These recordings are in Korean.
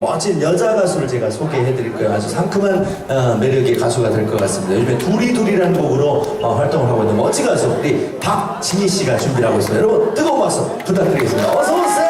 멋진 여자 가수를 제가 소개해드릴 거예요. 아주 상큼한 어, 매력의 가수가 될 것 같습니다. 요즘에 둘이둘이라는 곡으로 어, 활동을 하고 있는 멋진 가수 우리 박진희 씨가 준비를 하고 있습니다. 여러분 뜨거운 박수 부탁드리겠습니다. 어서 오세요.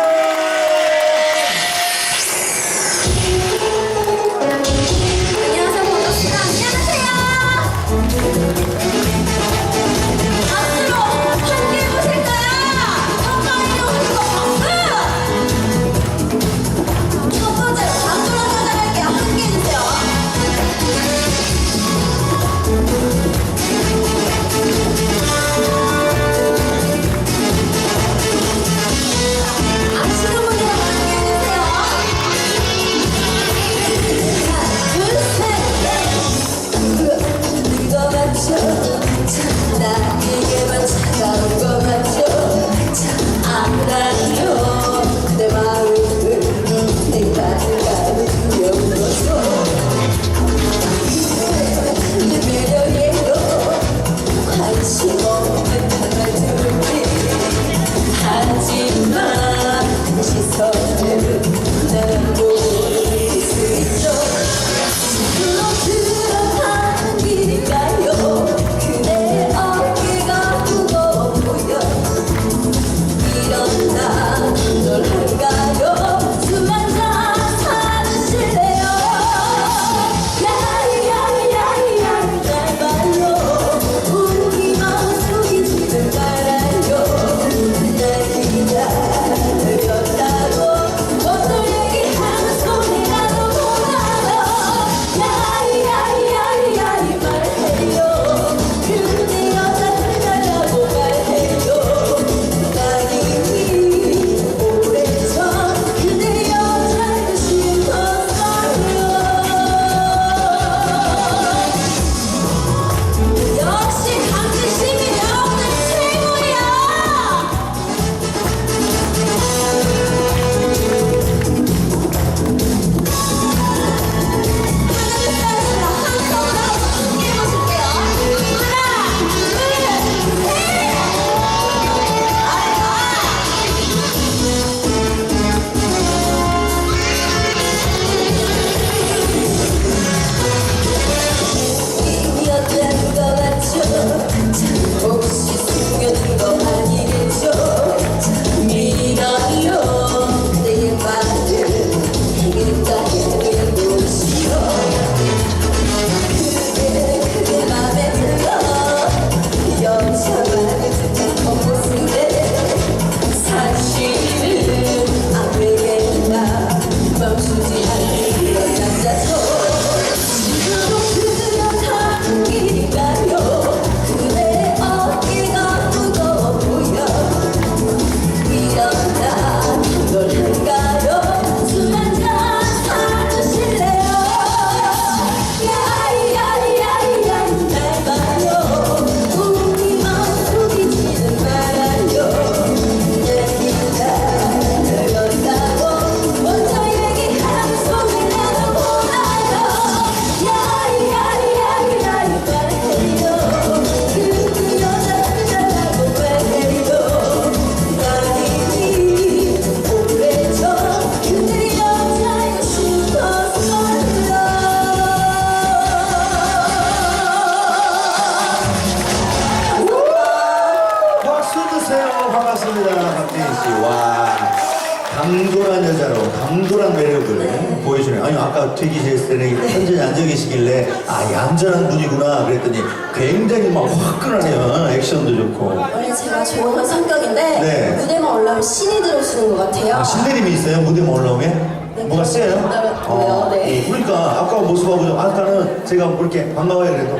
강돌한 여자로 강돌한 매력을 보여주네요. 아니 아까 퇴기했을 때는 현재 앉아 계시길래 아 얌전한 분이구나 그랬더니 굉장히 막 화끈하네요. 액션도 좋고. 원래 제가 좋아하는 성격인데 네. 무대만 올라오면 신이 들어오시는 것 같아요. 아, 신내림이 있어요? 무대만 올라오면? 네, 뭐가 세요? 있더라고요. 네. 예, 그러니까 아까 모습하고 좀 아까는 제가 뭐 이렇게 반가워요 그래도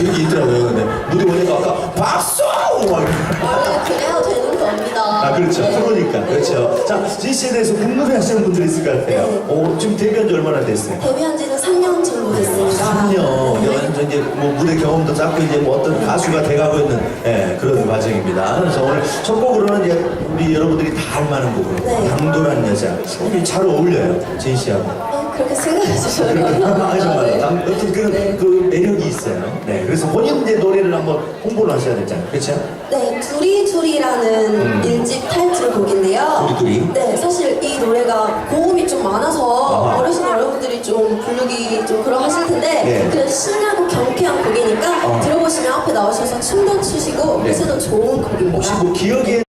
이렇게 있더라고요. 근데 무대 오니까 아까 박수! 막 이렇게. 자 진씨에 대해서 궁금해 하시는 분들이 있을 것 같아요. 네. 오, 지금 데뷔한 지 얼마나 됐어요? 데뷔한 지는 3년 정도 됐습니다. 3년. 완전 이제 뭐 무대 경험도 쌓고 이제 뭐 어떤 가수가 돼가고 있는 예, 그런 과정입니다. 그래서 오늘 첫 곡으로는 이제 우리 여러분들이 다 알만한 곡으로 네. 강돌한 여자. 이게 잘 어울려요. 진 씨하고. 네, 그렇게 생각해 주셔요. 아, 정말. 네. 남- 어떤 그런 네. 그 매력이 있어요. 네. 그래서 본인 이제 노래를 한번 홍보를 하셔야 되잖아요. 그렇죠? 네, 두리두리라는 일집 2집 타이틀곡인데요. 우리들이? 네, 사실 이 노래가 고음이 좀 많아서 아하. 어르신 여러분들이 좀 부르기 좀 그러 하실 텐데 네. 그냥 신나고 경쾌한 곡이니까 어. 들어보시면 앞에 나오셔서 춤도 추시고 네. 하셔도 좋은 곡입니다. 혹시 뭐 기억에